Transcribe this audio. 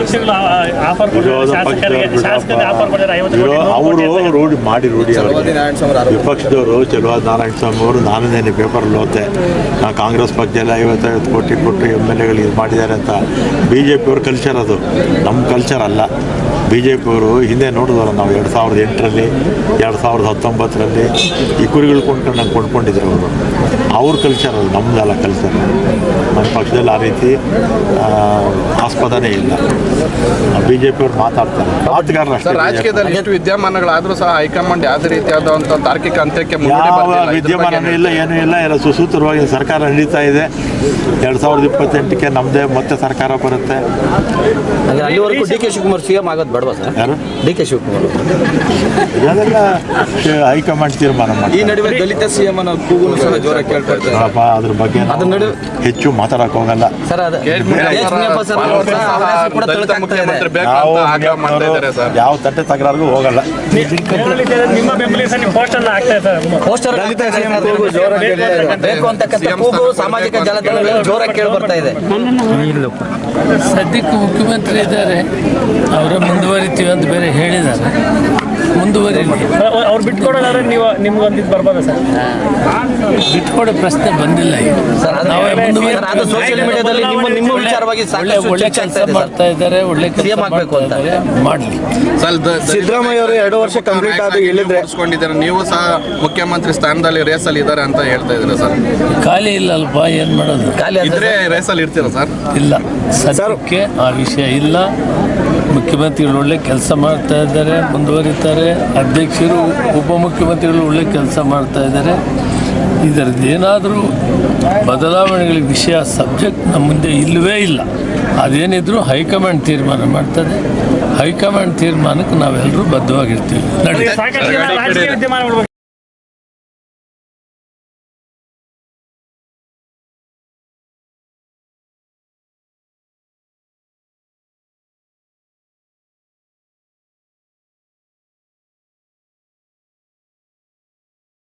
ಪಕ್ಷಗಳು ಆಫರ್ ಅವರು ರೂಢಿ ಮಾಡಿ ರೂಢಿ ವಿಪಕ್ಷದವರು ಚಲುವಾದ ನಾರಾಯಣ ಸ್ವಾಮಿ ಅವರು ನಾನು ನೆನೆ ಪೇಪರಲ್ಲಿ ಓದ್ದೆ ನಾ ಕಾಂಗ್ರೆಸ್ ಪಕ್ಷದಲ್ಲಿ ಐವತ್ತೈವತ್ತು ಕೋಟಿ ಕೊಟ್ಟು ಎಂ ಎಲ್ ಎಗಳು ಇದು ಮಾಡಿದ್ದಾರೆ ಅಂತ ಬಿ ಜೆ ಪಿಯವ್ರ ಕಲ್ಚರ್ ಅದು. ನಮ್ಮ ಕಲ್ಚರ್ ಅಲ್ಲ. ಬಿ ಜೆ ಪಿಯವರು ಹಿಂದೆ ನೋಡಿದ್ವಲ್ಲ ನಾವು ಎರಡು ಸಾವಿರದ ಎಂಟರಲ್ಲಿ ಎರಡು ಸಾವಿರದ ಹತ್ತೊಂಬತ್ತರಲ್ಲಿ ಈ ಕುರಿಗಳು ಕೊಂಡ್ಕೊಂಡು ನಂಗೆ ಕೊಂಡ್ಕೊಂಡಿದ್ರು ಅವರು. ಅವ್ರ ಕಲ್ಚರ್ ಅದು ನಮ್ಮದಲ್ಲ ಕಲ್ಚರ್ ಪಕ್ಷದಲ್ಲಿ ಆ ರೀತಿ ಆಸ್ಪದನೇ ಇಲ್ಲ. ಬಿ ಜೆ ಪಿಯವ್ರು ಮಾತಾಡ್ತಾರೆ. ಮಾತುಗಾರರು ಸರ್ ಅಷ್ಟೇ ರಾಜಕೀಯದಲ್ಲಿ ಎಷ್ಟು ವಿದ್ಯಮಾನಗಳಾದರೂ ಸಹ ಹೈಕಮಾಂಡ್ ಯಾವುದೇ ರೀತಿಯಾದಂಥ ತಾರ್ಕಿಕ ಅಂತ್ಯಕ್ಕೆ ವಿದ್ಯಮಾನ ಯಾವ ವಿದ್ಯಮಾನನೂ ಇಲ್ಲ ಏನೂ ಇಲ್ಲ. ಎಲ್ಲ ಸುಸೂತ್ರವಾಗಿ ಸರ್ಕಾರ ನಡೀತಾ ಇದೆ. ಎರಡು ಸಾವಿರದ ಇಪ್ಪತ್ತೆಂಟಕ್ಕೆ ನಮ್ಮದೇ ಮತ್ತೆ ಸರ್ಕಾರ ಬರುತ್ತೆ. ಅಂದ್ರೆ ಅಲ್ಲಿವರೆಗೂ D K Shivakumar C M ಆಗೋದು ಬೇಡವಾ ಸರ್? ಯಾರು? ಡಿ ಕೆ ಶಿವಕುಮಾರ್ ಇದೆಲ್ಲ ಹೈಕಮಾಂಡ್ ತೀರ್ಮಾನ ಈ ಮಾಡಿ ನಡುವೆ ದಲಿತ ಸಿ ಎಂ ಅನ್ನೋ ಕೂಗು ಸಹ ಜೋರಾಗಿ ಕೇಳ್ತಾ ಇದ್ದಾರೆ. ನೋಡಪ್ಪ ಅದ್ರ ಬಗ್ಗೆ ಅದ್ರ ನಡು- ಹೆಚ್ಚು ಮಾತಾಡಕ್ ಹೋಗಲ್ಲ ಸರ್ ಅದು ಯಾವ ತಟ್ಟೆ ತಕರಾರ್ಗೂ ಹೋಗಲ್ಲ. ನಿಮ್ಮ ಬೆಂಬಲಿತ ನಿಮ್ಮ ಪೋಸ್ಟರ್ ಹಾಕ್ತಾ ಇದ್ದಾರೆ. ಪೋಸ್ಟರ್ ಹಾಕ್ತಾ ಇದ್ದಾರೆ. ಸರ್. ಬೇಕು ಅಂತಕ್ಕಂಥ- ಬೇಕು ಅಂತಕ್ಕಂಥ ಕೂಗು ಸಾಮಾಜಿಕ ಜಾಲತಾಣಗಳಲ್ಲಿ ಜೋರಾಗಿ ಕೇಳಿ ಬರ್ತಾ ಇದೆ. ಸದ್ಯಕ್ಕೆ ಮುಖ್ಯಮಂತ್ರಿ ಇದ್ದಾರೆ. ಅವರ ಮುಂದುವರಿತೀವಿ ಅಂತ ಬೇರೆ ಹೇಳಿದ್ದಾರೆ. ಮುಂದುವರಿಲಿ. ಅವ್ರು ಬಿಟ್ಕೊಡೋದಾದ್ರೆ ನೀವು ನಿಮ್ಗೆ ಒಂದು ಇದು ಬರ್ಬೋದಾ ಸರ್? ಬಿಟ್ಕೊಡೋ ಪ್ರಶ್ನೆ ಬಂದಿಲ್ಲ ಈಗ. ಸರ್ ಅದು ಸೋಷಿಯಲ್ ಮೀಡಿಯಾದಲ್ಲಿ ನಿಮ್ಮ ನಿಮ್ಮ ವಿಚಾರವಾಗಿ ಒಳ್ಳೆ ಸಾಕಷ್ಟು ಒಳ್ಳೆ ಚರ್ಚೆ ಕೆಲಸ. ಮಾಡ್ತಾ ಇದ್ದಾರೆ ಒಳ್ಳೆ CM ಆಗ್ಬೇಕು ಅಂತ. ಮಾಡಲಿ. ಸಿದ್ದರಾಮಯ್ಯ ಅವರು ಎರಡು ವರ್ಷ ಕಂಪ್ಲೀಟ್ ಆದ ಹೇಳಿದ್ರೆ ನೀವು ಸಹ ಮುಖ್ಯಮಂತ್ರಿ ಸ್ಥಾನದಲ್ಲಿ ರೇಸ್ ಅಲ್ಲಿ ಇದ್ದಾರೆ ಅಂತ ಹೇಳ್ತಾ ಇದ್ದೀರಾ ಸರ್? ಖಾಲಿ ಇಲ್ಲ ಏನ್ ಏನು ಮಾಡೋದು? ಖಾಲಿ ಇದ್ರೆ ರೇಸ್ ಅಲ್ಲಿ ಇರ್ತೀರಾ ಸರ್? ಇಲ್ಲ. ಸದ್ಯಕ್ಕೆ ಆ ವಿಷಯ ಇಲ್ಲ. ಮುಖ್ಯಮಂತ್ರಿಗಳು ಒಳ್ಳೆ ಕೆಲಸ ಮಾಡ್ತಾ ಇದ್ದಾರೆ, ಮುಂದುವರಿತಾರೆ. ಅಧ್ಯಕ್ಷರು ಉಪಮುಖ್ಯಮಂತ್ರಿಗಳು ಒಳ್ಳೆ ಕೆಲಸ ಮಾಡ್ತಾ ಇದ್ದಾರೆ. ಇದರದ್ದು ಏನಾದರೂ ಬದಲಾವಣೆಗಳ ವಿಷಯ, ಸಬ್ಜೆಕ್ಟ್ ನಮ್ಮ ಮುಂದೆ ಇಲ್ಲವೇ ಇಲ್ಲ. ಅದೇನಿದ್ರು ಹೈಕಮಾಂಡ್ ತೀರ್ಮಾನ ಮಾಡ್ತದೆ. ಹೈಕಮಾಂಡ್ ತೀರ್ಮಾನಕ್ಕೆ ನಾವೆಲ್ಲರೂ ಬದ್ಧವಾಗಿರ್ತೀವಿ.